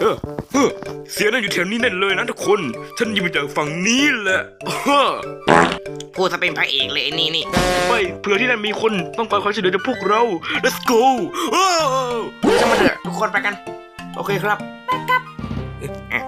เออเออเสียงนั่นอยู่แถวนี้แน่นเลยนะทุกคน ฉันยิงมาจากฝั่งนี้แหละเออพูดจะเป็นพระเอกเลยไอ้นี่นี่ไปเผื่อที่นั่นมีคนต้องการความช่วยเหลือจากพวกเรา let's go โอ้เดี๋ยวจะมาเถอะทุกคนไปกัน โอเคครับอะ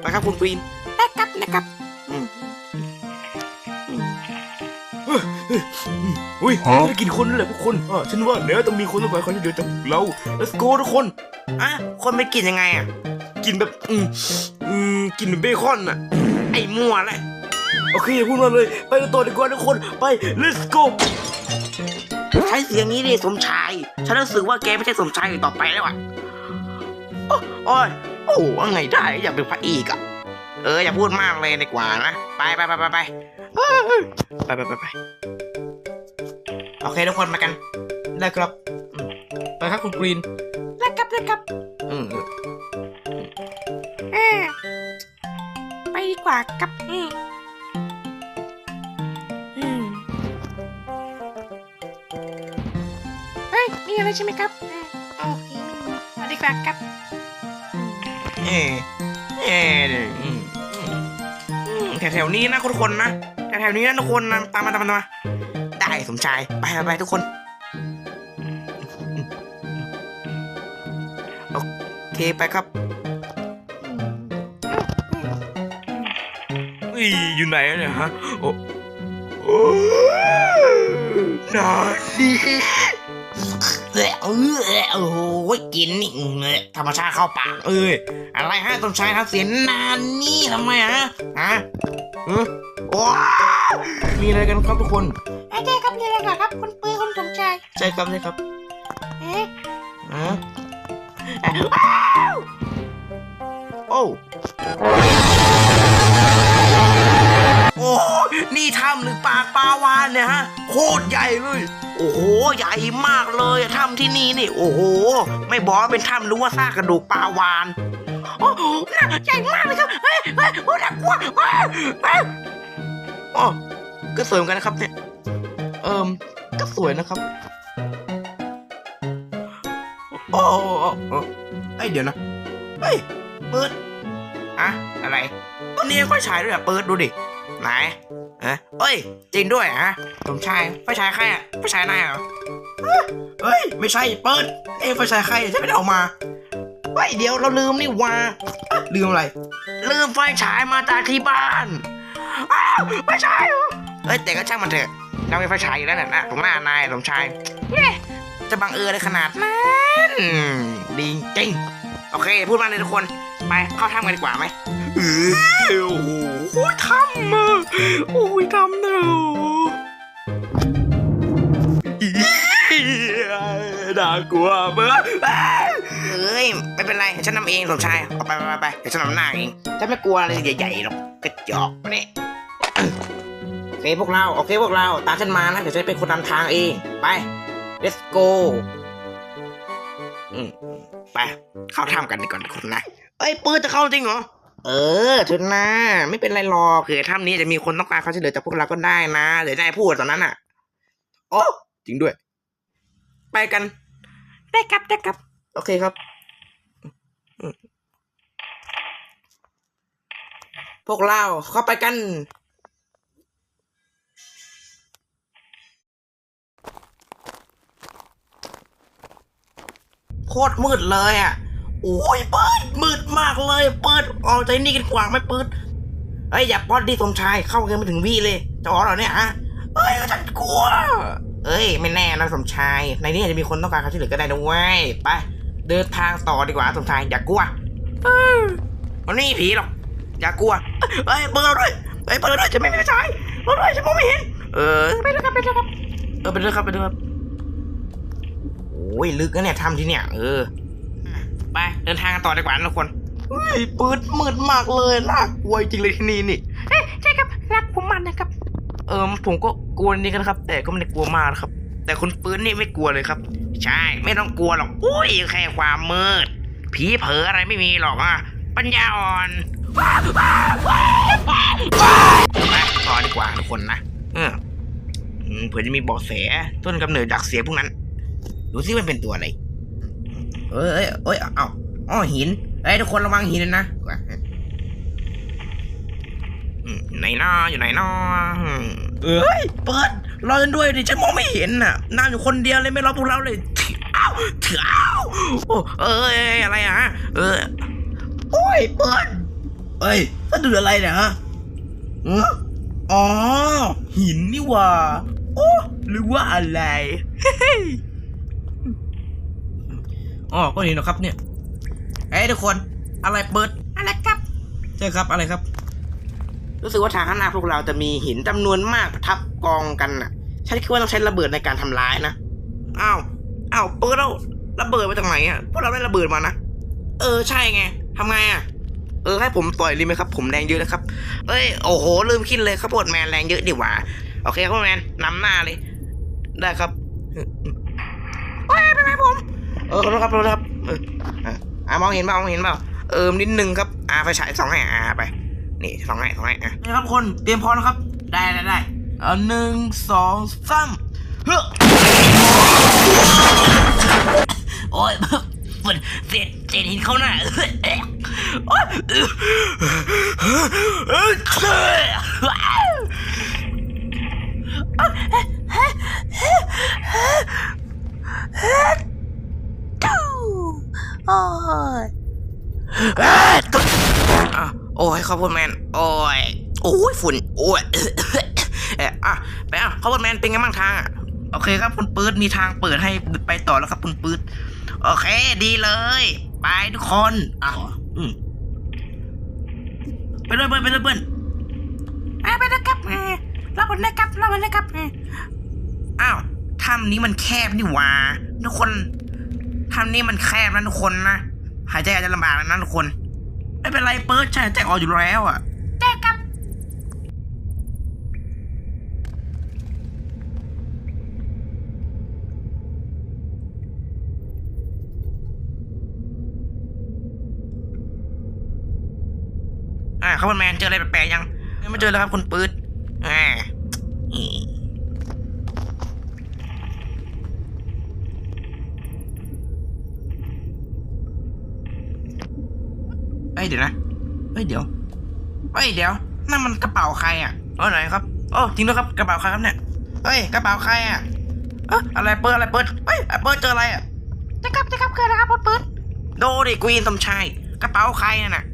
ไปครับคุณปีนไปครับนะครับ อุ้ยจะกินคนนั่นแหละพวกคนอะฉันว่าแล้วต้องมีคนต้องกความช่วยเหลือจากเรา let's go ทุกคนอะคนไม่กินยังไงอะกินแบบอืมอืมกินเบคอนอะไอ้มั่วแหละโอเคอย่าพูดมาเลย ไปกันต่อดีกว่าทุกคนไป let's go ใช้เสียงนี้ดิสมชาย ฉันรู้สึกว่าแกไม่ใช่สมชายอีกต่อไปแล้วอะโอ้โอ้ยโอ้ว่าไงได้อยากเป็นพระเอกอะเอออย่าพูดมากเลยดีกว่านะ ไปไปไปไปไป ไปไปไปไปโอเคทุกคนมากัน ได้ครับอืมไปครับคุณกรีนแล้วครับแล้วครับอืมอ่าไปดีกว่าครับอืมอืมเฮ้ยมีอะไรใช่ไหมครับอ่าโอเคไปดีกว่าครับเออเอออืมอืมแถวๆนี้นะทุกคนนะแถวๆนี้นะทุกคนนะตามมาตามมาตามมาได้สมชายไปไปไปทุกคนโอเคไปครับอีอยู่ไหนอะเนี่ยฮะโอ้โอ้นาดีเออเออโอ้โหกินนี่เออธรรมชาติเข้าปากเอ้ยอะไรฮะสมชายทำเสียงนานนี่ทำไมฮะฮะเออ ว้าวมีอะไรกันครับทุกคนอาจารย์ครับนี่แหละครับคุณปื้อคุณสมชายใช่ครับใช่ครับเอ๊ะฮะว้าวโอ้โอ้นี่ถ้ำหรือปากปลาวานเนี่ยฮะ โคตรใหญ่เลย โอ้โห ใหญ่มากเลยอะถ้ำที่นี่นี่ โอ้โห ไม่บอกว่าเป็นถ้ำหรือว่าซากกระดูกปลาวาน โอ้โหน่าใหญ่มากเลยครับ เฮ้ยเฮ้ยโอ้น่ากลัวเฮ้ยเฮ้ย อ๋อก็สวยเหมือนกันนะครับ เนี่ย เอิมก็สวยนะครับโอ้โอ้โอ้โอ้ไอยเดี๋ยวนะ เฮ้ยเปิดอะอะไรต้นนี้ไฟฉายด้วยอะเปิดดูดิ ไหนฮะเอ้ย จริงด้วยฮะสมชายไฟฉายใครอะไฟฉายนายเหรอเฮ้ย ไม่ใช่ เปิดเอ้ยไฟฉายใครฉันไม่ได้เอามาเฮ้ยเดี๋ยวเราลืมนี่ว่าลืมอะไร ลืมไฟฉายมาจากที่บ้าน ไม่ใช่เหรอเฮ้ยแต่ก็ช่างมันเถอะเรามีไฟฉายอยู่แล้วน่ะนะตรงหน้านายสมชายเย้จะบังเอิญเลยขนาดนั้นดีจริงโอเค พูดมาเลยทุกคนไปเข้าถ้ำกันดีกว่าไหมเอยโอ้โหทำมาโอ้ยทำเนอะอีน่ากลัวเบ้อเอ้ยไม่เป็นไรเดี๋ยวฉันนำเองสมชายเอาไปไปไปไปเดี๋ยวฉันนำหน้าเองฉันไม่กลัวอะไรใหญ่ๆหรอกกระจอกมาเนี่ย โอเคพวกเราโอเคพวกเราตามฉันมานะเดี๋ยวฉันเป็นคนนำทางเองไป let's go อืมไปเข้าถ้ำกันดีกว่าทุกคนนะเอ้ยปืนจะเข้าจริงเหรอเออเถอะนะไม่เป็นไรหรอกคือถ้ำนี้จะมีคนต้องการควาช่วยเหลือจากพวกเราก็ได้นะเดี๋ยวนายพูดตอนนั้นอะโอ้จริงด้วย ไปกัน ได้ครับได้ครับ โอเคครับ พวกเราเข้าไปกัน โคตรมืดเลยอะ โอ้ยเปิดมืดมากเลยเปิดออกใจนี่กันกว่าไหม่เปิดเฮ้ยอย่าป้อนดิสมชายเข้าเกันไม่ถึงวี่เลยจะออเหรอเนี่ยฮะเฮ้ยฉันกลัว เอ้ย ไม่แน่นะสมชาย ในนี้อาจจะมีคนต้องการความช่วยเหลือก็ได้นะเว้ยไปเดินทางต่อดีกว่าสมชายอย่ากลัวมันไม่มีผีหรอกอย่ากลัวเอ้ยเปิดด้วยเอ้ยเปิดด้วยจะไม่มีไฟฉายเปิดเราด้วยฉันมองไม่เห็นเออไปเลยครับไปเลยครับเออไปเลยครับไปเลยครับ อ้ยลึกนะเนี่ยทำที่เนี่ย เออ ไปเดินทางกันต่อดีกว่านะทุกคนเฮ้ยปืดมืดมากเลยน่ากลัวจริงเลยที่นี่นี่เอ๊ะใช่ครับรักผมมันนะครับ เออผมก็กลัวนี่กันนะครับ แต่ก็ไม่ได้กลัวมากนะครับ แต่คนปืนนี่ไม่กลัวเลยครับ ใช่ ไม่ต้องกลัวหรอกอุ้ยแค่ความมืด ผีเผลออะไรไม่มีหรอกอะปัญญาอ่อนว้าวว้าวว้าวว้าวไปต่อดีกว่าทุกคนนะ เอออืมเผื่อจะมีเบาะแสต้นกำเนิดจากเสียงพวกนั้น ดูซิมันเป็นตัวอะไร เอ้ยเอ้ยเอ้ยเอ้าอ๋อหินเอ้ยทุกคนระวังหินนะอืมไหนน้ออยู่ไหนน้ออืมเอ้ยเปิดรอฉันด้วยดิฉันมองไม่เห็นน่ะนั่งอยู่คนเดียวเลยไม่รอพวกเราเลยเอ้าเถื่อเอ้าโอ้เอ้ยอะไรอะเออโอ้ยเปิดเอ้ยก็ดูอะไรเนี่ยฮะเอ้ออ๋อหินนี่หว่าโอ้หรือว่าอะไร อ๋อก็เห็นนะครับเนี่ยเอ้ยทุกคนอะไรเปิดอะไรครับใช่ครับอะไรครับ รู้สึกว่าทางข้างหน้าพวกเราจะมีหินจำนวนมากทับกองกันน่ะฉันคิดว่าต้องใช้ระเบิดในการทำร้ายนะอ้าวอ้าวเปิดแล้วระเบิดมาจากไหนอะพวกเราได้ระเบิดมานะเออใช่ไงทำไงอะเออให้ผมต่อยเลยไหมครับ ผมแรงเยอะนะครับ เอ้ยโอ้โหลืมคิดเลยข้าวโพดแมนแรงเยอะดีหว่าโอเคข้าวโพดแมนนำหน้าเลย ได้ครับ โอ้ยเป็นไงผม เออขอโทษครับขอโทษครับเอออะอ่ามองเห็นเปล่ามองเห็นเปล่าเออนิดนึงครับอ่าไฟฉายสองให้อ่าไปนี่สองให้สองให้อะนี่ครับคนเตรียมพร้อมนะครับ ได้ได้ได้เออหนึ่งสองสามเฮ้อโอ้ยมันเศษเศษหินเข้าหน้าโอ๊ยเอ้ย ทูโอ้ย อะ โอ้ยขอบคุณแมน โอ้ย โอ้ยฝุ่น โอ้ยเอะอะไปอะขอบคุณแมนเป็นไงบ้างทางอะโอเคครับคุณปื๊ดมีทางเปิดให้ไปต่อแล้วครับคุณปื๊ดโอเค ดีเลย ไปทุกคนอะอืมไปเลยเบิ้ลไปเลยเบิ้ลอะไปนะครับเออรับผลนะครับรับผลนะครับเอออ้าวถ้ำนี้มันแคบนี่หว่าทุกคนถ้ำนี้มันแคบนะทุกคนนะหายใจอาจจะลำบากนะทุกคน ไม่เป็นไรเปิดใช่หายใจออกอยู่แล้วอะได้ครับอ่าครับคุณแมนเจออะไรแปลกๆยังยังไม่เจอเลยครับคุณปื๊ดอ่า อีเอ้ยเดี๋ยวนะเอ้ยเดี๋ยวเอ้ยเดี๋ยวนั่นมันกระเป๋าใครอะเออไหนครับโอ้จริงด้วยครับกระเป๋าใครครับเนี่ยเอ้ยกระเป๋าใครอะเอะอะไรเปิดอะไรเปิดเอ้ยเปิดเจออะไรอะได้ครับได้ครับเกิดนะครับพดปืนโดดิกวีนสมชายกระเป๋าใครน่ะน่ะ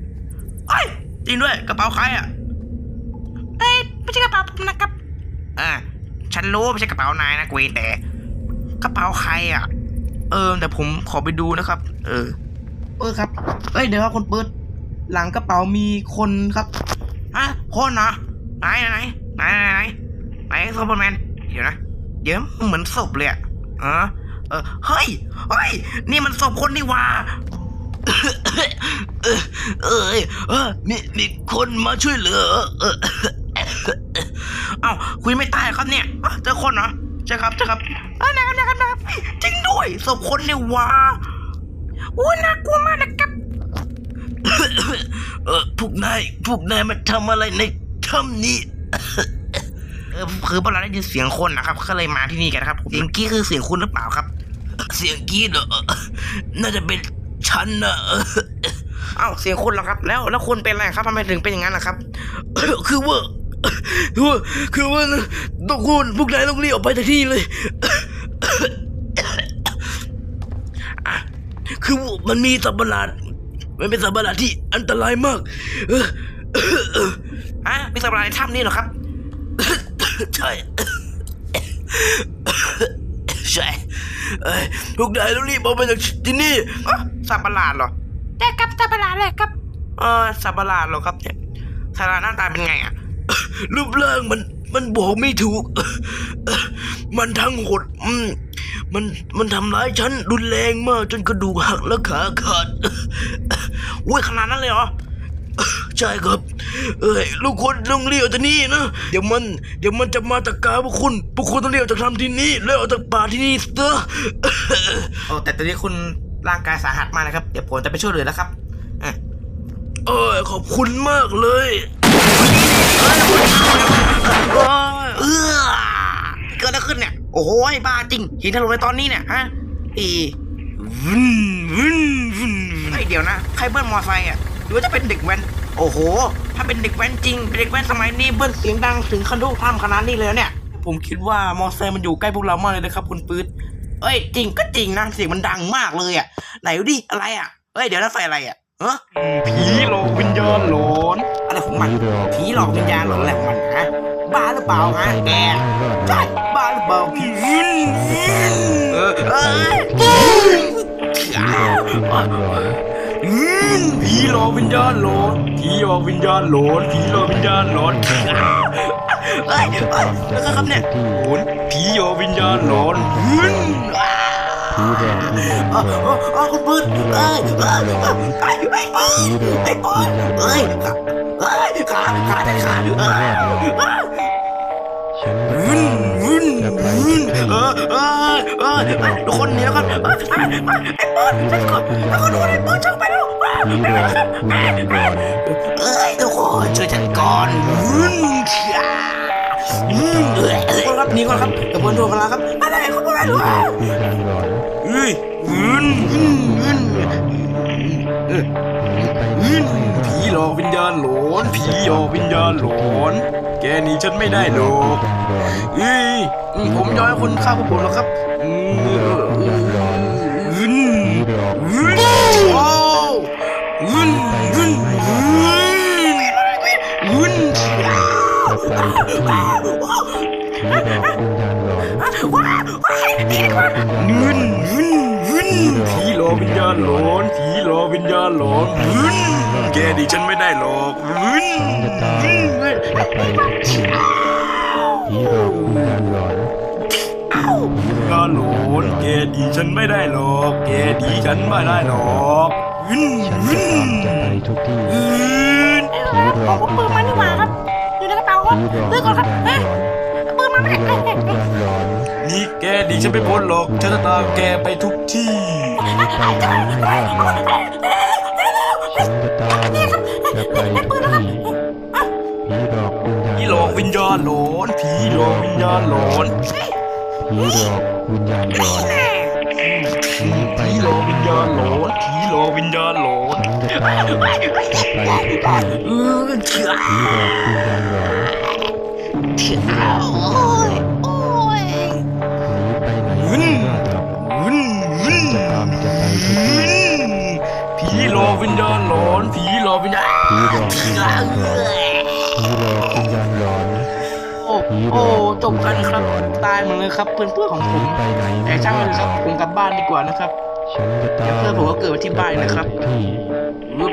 เอ้ยจริงด้วยกระเป๋าใครอะเอ้ยไม่ใช่กระเป๋าผมนะครับอ่าฉันรู้ไม่ใช่กระเป๋านายนะกวีนแต่กระเป๋าใครอะ เออแต่ผมขอไปดูนะครับ เออ เออครับเอ้ยเดี๋ยวครับคนเปิด หลังกระเป๋ามีคนครับฮะคนเหรอไหนไหนไหนไหนไหนไหนซูเปอร์แมนเดี๋ยวนะเดี๋ยวเหมือนศพเลยอะเออเออเฮ้ยเฮ้ยนี่มันศพคนนี่ว่าเออเออมีมีคนมาช่วยเหลือเออเอ้าคุยไม่ตายครับเนี่ยเจอคนเหรอใช่ครับใช่ครับออนะครับนะครับนะครับจริงด้วยศพคนนี่ว่าโอ้ยน่ากลัวมากนะครับ เออพวกนายพวกนายมาทำอะไรในถ้ำนี้เออคือพวกเราได้ยินเสียงคนนะครับก็เลยมาที่นี่กันนะครับเสียงกี้คือเสียงคุณหรือเปล่าครับ เสียงกี้เหรอน่าจะเป็นฉันนะเอ้าเสียงคุณเหรอครับ แล้วแล้วคุณเป็นอะไรครับทำไมถึงเป็นอย่างนั้นล่ะครับ คือว่าคือว่าคือว่าต้องคุณพวกนายต้องรีบออกไปจากที่นี่เลยคือว่ามันมีสัตว์ประหลาด มันเป็นสัตว์ประหลาดที่อันตรายมากเออเออฮะมีสัตว์ประหลาดในถ้ำนี้เหรอครับ ใช่ใช่เอ้ยพวกนายต้องรีบออกไปจากที่นี่อะสัตว์ประหลาดเหรอได้ครับตาประหลาดเลยครับเออสัตว์ประหลาดเหรอครับเนี่ยสัตว์ประหลาดหน้าตาเป็นไงอะรูปร่างมันมันบอกไม่ถูก มันทั้งหดอืมมัน มันทำร้ายฉันรุนแรงมากจนกระดูกหักและขาขาด อุ้ยขนาดนั้นเลยเหรอใช่ครับ เอ้ยลูกคนต้องเลี้ยวจากนี่นะ เดี๋ยวมัน เดี๋ยวมันจะมาตะกาพวกคุณ พวกคุณต้องเลี้ยวจากทำที่นี่แล้วออกจากป่าที่นี่เถอะโอ้แต่ตอนนี้คุณร่างกายสาหัสมากนะครับ เดี๋ยวผมจะไปช่วยเหลือแล้วครับเออขอบคุณมากเลยเออเกิดอะไรขึ้นเนี่ย โอ้โหบ้าจริงหินถล่มในตอนนี้เนี่ยฮะอีวุ้นวุ้นวุ้น เฮ้ยเดี๋ยวนะใครเบิ้ลมอไซค์อะหรือว่าจะเป็นเด็กแว้น โอ้โห ถ้าเป็นเด็กแว้นจริงเด็กแว้นสมัยนี้เบิ้ลเสียงดังถึงขนุท่ามขนาดนี้เลยเหรอเนี่ย ผมคิดว่ามอเตอร์ไซค์มันอยู่ใกล้พวกเรามากเลยนะครับคุณปื๊ดเอ้ยจริงก็จริงนะเสียงมันดังมากเลยอะ ไหนดูดิอะไรอะเอ้ยเดี๋ยวนะไฟอะไรอะเออผีหลอกวิญญาณหลอนอะไรของมันผีหลอกวิญญาณหลอนอะไรของมันฮะบ้าหรือเปล่าฮะแกใช่บ้าหรือเปล่าผีเออเอ้ยอืม ผีหลอกวิญญาณหลอนผีหลอกวิญญาณหลอนผีหลอกวิญญาณหลอนเอ้ยเอ้ยแล้วก็ครับเนี่ยโหนผีหลอกวิญญาณหลอนอืมอ๋ออ๋ออ๋อคุณปืนเอ้ยเอ้ยเอ้ยไอ้ปืนไอ้ปืนเอ้ยขาเอ้ยขาขาขาขาเอ้ยวุ้น วุ้นวุ้นเออเออเออทุกคนหนีแล้วกันเอ้ยไอ้ปืนฉันกดแล้วก็โดนไอ้ปืนชักไปแล้วเอ้ยทุกคนช่วยฉันก่อนวุ้นอืมเอ้ยเอ้ยครับนีก่อนครับเดี๋ยวปืนโดนกันแล้วครับอะไรเขาพูดอะไรด้วยเฮ้ยวุ้นวุ้นวุ้นเออวุ้นผีหลอกวิญญาณหลอนผีหลอกวิญญาณหลอน แกหนีฉันไม่ได้หรอกเฮ้ยอืมผมยอมให้คุณฆ่าพวกผมแล้วครับอืมึนมึนมึนผีหลอวิญญาณหลอนผีหลอวิญญาณหลอนวุ้นแกดิฉันไม่ได้หรอกวุ้น วุ้นวิญญาณหลอนแกดีฉันไม่ได้หรอกแกดีฉันไม่ได้หรอกวุ้นวุ้นวุ้นเอาพกปืนมานี่หว่าครับอยู่ในกระเป๋าครับเลือกก่อนครับเฮ้ยปืนมาไม่ได้เฮ้ยเฮ้ยเฮ้ยนี่แกดีฉันไม่พ้นหรอกฉันจะตามแกไปทุกที่ผี อกวิญญาณหลอนผีหลอกวิญญาณหลอนผีหลอกวิญญาณหลอนผีหลอกวิญญาณหลอนผีหลอกวิญญาณหลอนเออเถื่อโอ้ยโอ้ยวุ้นวุ้นวุ้นวุ้นผีหลอกวิญญาณหลอนผีหลอกวิญญาณโอ้ โอ้จบกันครับ ตายหมดเลยครับเพื่อนเพื่อนๆของผมแต่ช่างมันครับผมกลับบ้านดีกว่านะครับเดี๋ยวเพื่อนผมก็เกิดที่บ้านนะครับรึบ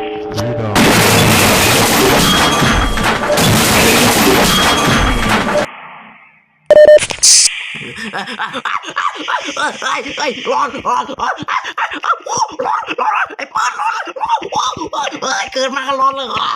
เอ้ยเอ้ยร้อนร้อนร้อนร้อนร้อนไอ้ปอนร้อนร้อนเอ้ยเกิดมาก็ร้อนเลยเหรอ